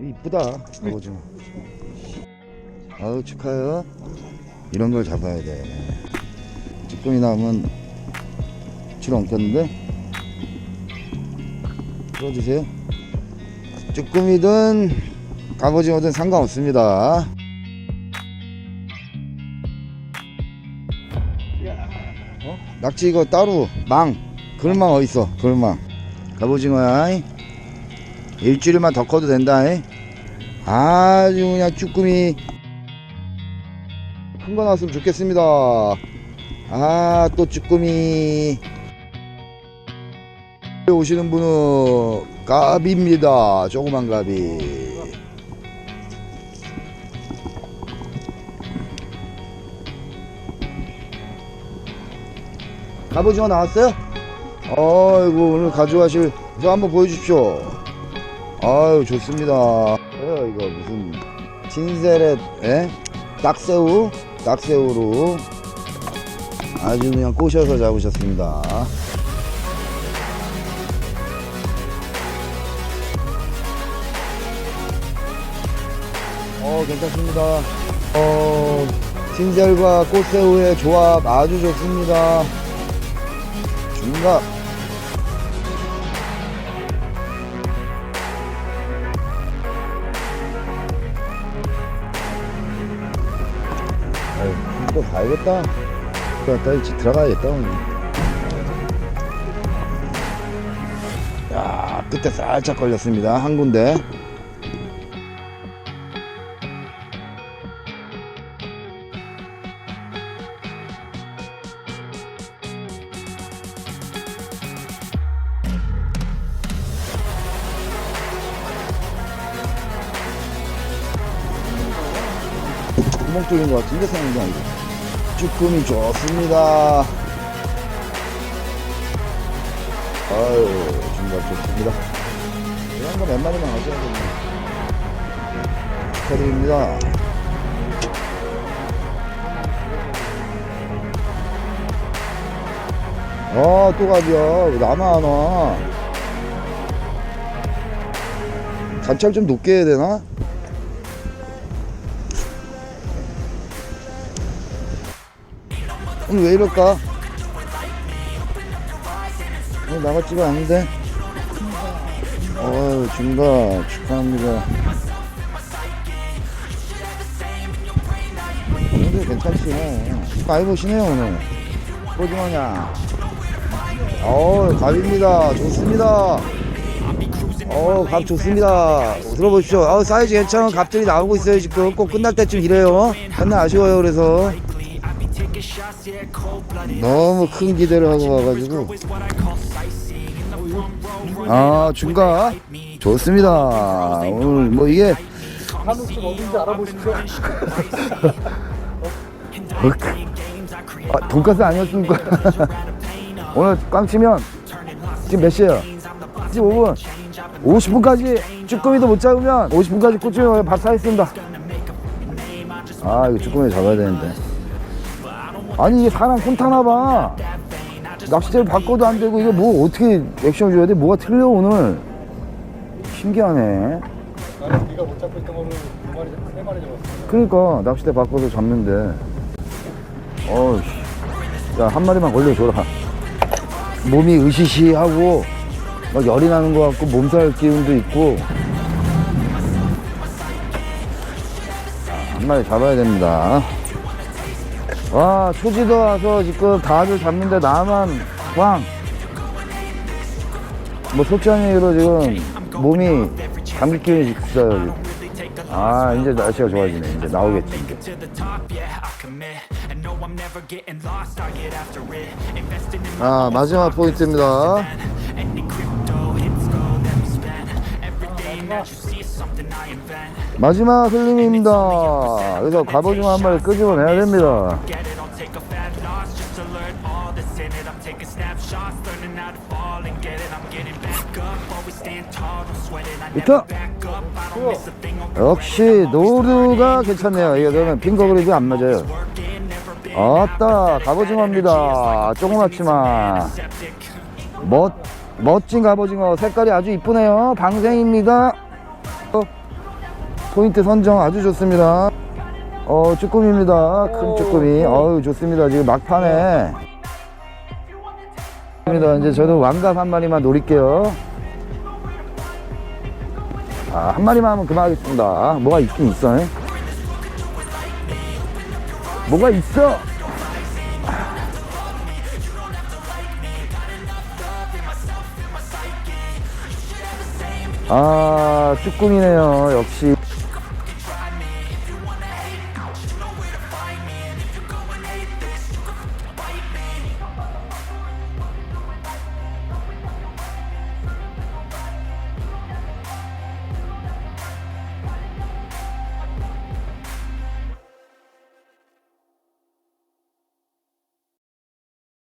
이쁘다 갑오징어 아우 축하해요. 이런 걸 잡아야 돼. 쭈꾸미 나오면 줄 엉켰는데? 풀어주세요. 쭈꾸미든 갑오징어든 상관없습니다. 어? 낙지 이거 따로. 망. 그물망 어딨어 그물망 갑오징어야 일주일만 더 커도 된다 아주 그냥 쭈꾸미. 큰 거 나왔으면 좋겠습니다. 아 또 쭈꾸미. 오시는 분은 가비입니다. 조그만 가비 갑오징어 나왔어요? 아이고 오늘 가져가실 저 한번 보여주십시오 아유 좋습니다. 어, 이거 무슨 진세렛 에? 딱새우? 딱새우로 아주 그냥 꼬셔서 잡으셨습니다. 어 괜찮습니다. 어 진셀과 꽃새우의 조합 아주 좋습니다. 중갑 또 갔다 일찍 들어가야겠다. 야, 끝에 살짝 걸렸습니다. 한 군데. 구멍 뚫린 것 같은데, 생각이 아니고. 쭈꾸미 좋습니다. 아유, 중간 좋습니다. 이런 거 몇 마리만 하셔야겠네. 축하드립니다. 아, 또 갑이야. 왜 나만 안 와? 관찰 좀 높게 해야 되나? 왜 이럴까? 오늘 나갔지가 않은데? 어유 중가 축하합니다. 오늘 괜찮지 뭐. 많이 보시네요 오늘. 꼬지마냐. 어우 갑입니다. 좋습니다. 어우 갑 좋습니다. 들어보십시오. 어우 사이즈 괜찮은 갑들이 나오고 있어요 지금. 꼭 끝날 때쯤 이래요. 맨날 아쉬워요 그래서. 너무 큰 기대를 하고 와가지고. 아 중가? 좋습니다. 오늘 뭐 이게 한우집 어딘지 알아보시죠? 아, 돈가스 아니었습니까 오늘 꽝 치면 지금 몇 시에요? 15분. 50분까지 쭈꾸미도 못 잡으면 50분까지 꽂으면 밥 사겠습니다. 아 이거 쭈꾸미 잡아야 되는데 아니 이게 사람 손 타나 봐. 낚싯대를 바꿔도 안 되고 이거 뭐 어떻게 액션을 줘야 돼? 뭐가 틀려 오늘? 신기하네. 나는 네가 못 잡고 있던 거를 두 마리, 잡- 세 마리 잡았어. 그러니까 낚싯대 바꿔서 잡는데. 어이씨. 야한 마리만 걸려줘라. 몸이 으시시하고 막 열이 나는 것 같고 몸살 기운도 있고. 아, 한 마리 잡아야 됩니다 와 초지도 와서 지금 다들 잡는데 나만 왕뭐 솔직히 얘기로 지금 몸이 감기 기운이 있어요 지금. 아 이제 날씨가 좋아지네 이제 나오겠지 이제 to the top, yeah, I commit. And no, I'm never getting lost, I get after it. Investing in 자 마지막 포인트입니다 마지막 흘림입니다 그래서 갑오징어 한 마리 끄집어내야 됩니다. I'll 역시 노루가 괜찮네요 이게 저는 핑거 그립이 안 맞아요 아따 갑오징어입니다 조그맣지만 멋, 멋진 갑오징어 색깔이 아주 이쁘네요 방생입니다 어, 포인트 선정 아주 좋습니다. 어, 쭈꾸미입니다. 큰 쭈꾸미. 어우, 좋습니다. 지금 막판에. 입니다. 이제 저도 왕갑 한 마리만 노릴게요. 아, 한 마리만 하면 그만하겠습니다. 뭐가 있긴 있어. 에? 뭐가 있어? 아, 쭈꾸미네요. 역시.